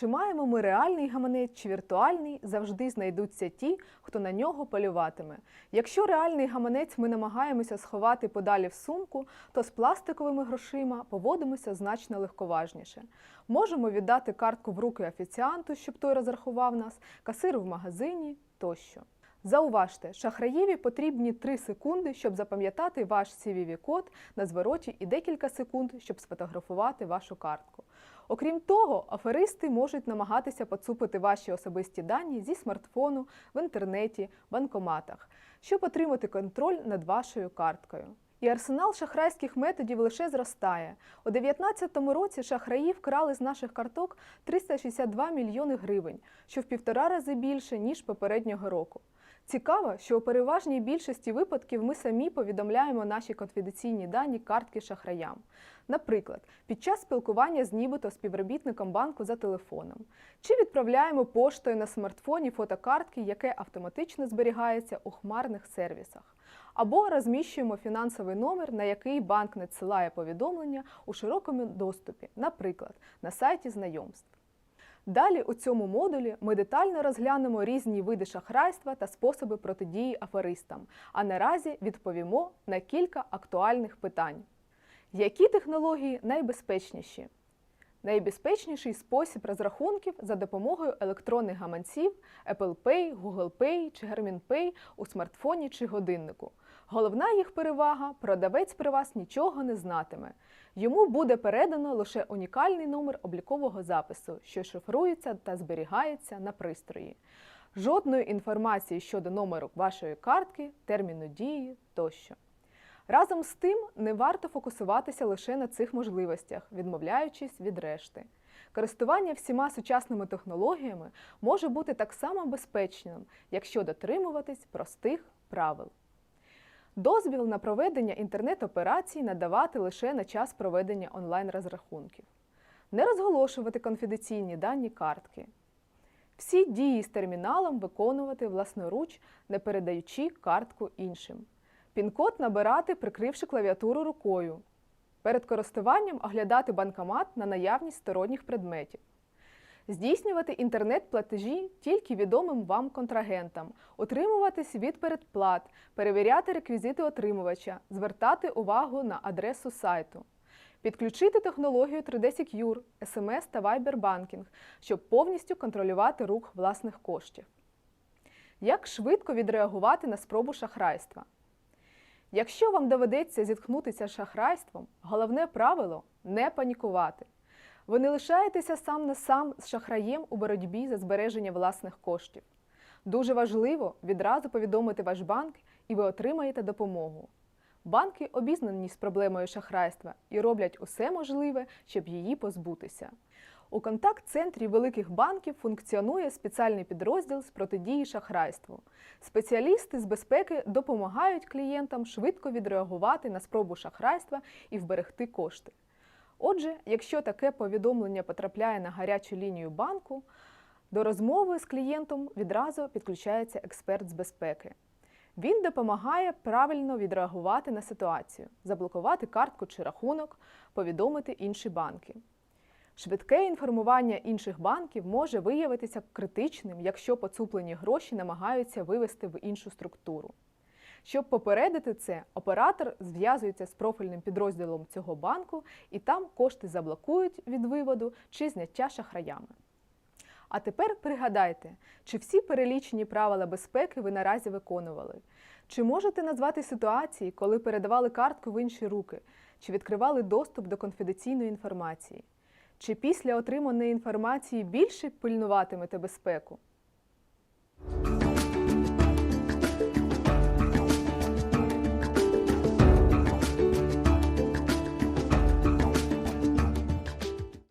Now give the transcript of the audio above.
Чи маємо ми реальний гаманець чи віртуальний, завжди знайдуться ті, хто на нього полюватиме. Якщо реальний гаманець ми намагаємося сховати подалі в сумку, то з пластиковими грошима поводимося значно легковажніше. Можемо віддати картку в руки офіціанту, щоб той розрахував нас, касиру в магазині тощо. Зауважте, шахраєві потрібні 3 секунди, щоб запам'ятати ваш CVV-код на звороті і декілька секунд, щоб сфотографувати вашу картку. Окрім того, аферисти можуть намагатися поцупити ваші особисті дані зі смартфону, в інтернеті, банкоматах, щоб отримати контроль над вашою карткою. І арсенал шахрайських методів лише зростає. У 2019 році шахраї вкрали з наших карток 362 мільйони гривень, що в півтора рази більше, ніж попереднього року. Цікаво, що у переважній більшості випадків ми самі повідомляємо наші конфіденційні дані картки шахраям. Наприклад, під час спілкування з нібито співробітником банку за телефоном, чи відправляємо поштою на смартфоні фотокартки, яке автоматично зберігається у хмарних сервісах, або розміщуємо фінансовий номер, на який банк надсилає повідомлення у широкому доступі, наприклад, на сайті знайомств. Далі у цьому модулі ми детально розглянемо різні види шахрайства та способи протидії аферистам, а наразі відповімо на кілька актуальних питань. Які технології найбезпечніші? Найбезпечніший спосіб розрахунків за допомогою електронних гаманців Apple Pay, Google Pay чи Garmin Pay у смартфоні чи годиннику. Головна їх перевага продавець при вас нічого не знатиме. Йому буде передано лише унікальний номер облікового запису, що шифрується та зберігається на пристрої. Жодної інформації щодо номеру вашої картки, терміну дії тощо. Разом з тим, не варто фокусуватися лише на цих можливостях, відмовляючись від решти. Користування всіма сучасними технологіями може бути так само безпечним, якщо дотримуватись простих правил. Дозвіл на проведення інтернет-операцій надавати лише на час проведення онлайн-розрахунків. Не розголошувати конфіденційні дані картки. Всі дії з терміналом виконувати власноруч, не передаючи картку іншим. Пін-код набирати, прикривши клавіатуру рукою. Перед користуванням оглядати банкомат на наявність сторонніх предметів. Здійснювати інтернет-платежі тільки відомим вам контрагентам, утримуватись від передплат, перевіряти реквізити отримувача, звертати увагу на адресу сайту. Підключити технологію 3D Secure, SMS та Viber банкінг, щоб повністю контролювати рух власних коштів. Як швидко відреагувати на спробу шахрайства? Якщо вам доведеться зіткнутися з шахрайством, головне правило не панікувати. Ви не лишаєтеся сам на сам з шахраєм у боротьбі за збереження власних коштів. Дуже важливо відразу повідомити ваш банк, і ви отримаєте допомогу. Банки обізнані з проблемою шахрайства і роблять усе можливе, щоб її позбутися. У контакт-центрі великих банків функціонує спеціальний підрозділ з протидії шахрайству. Спеціалісти з безпеки допомагають клієнтам швидко відреагувати на спробу шахрайства і вберегти кошти. Отже, якщо таке повідомлення потрапляє на гарячу лінію банку, до розмови з клієнтом відразу підключається експерт з безпеки. Він допомагає правильно відреагувати на ситуацію, заблокувати картку чи рахунок, повідомити інші банки. Швидке інформування інших банків може виявитися критичним, якщо поцуплені гроші намагаються вивести в іншу структуру. Щоб попередити це, оператор зв'язується з профільним підрозділом цього банку і там кошти заблокують від виводу чи зняття шахраями. А тепер пригадайте, чи всі перелічені правила безпеки ви наразі виконували? Чи можете назвати ситуації, коли передавали картку в інші руки, чи відкривали доступ до конфіденційної інформації? Чи після отриманої інформації більше пильнуватимете безпеку?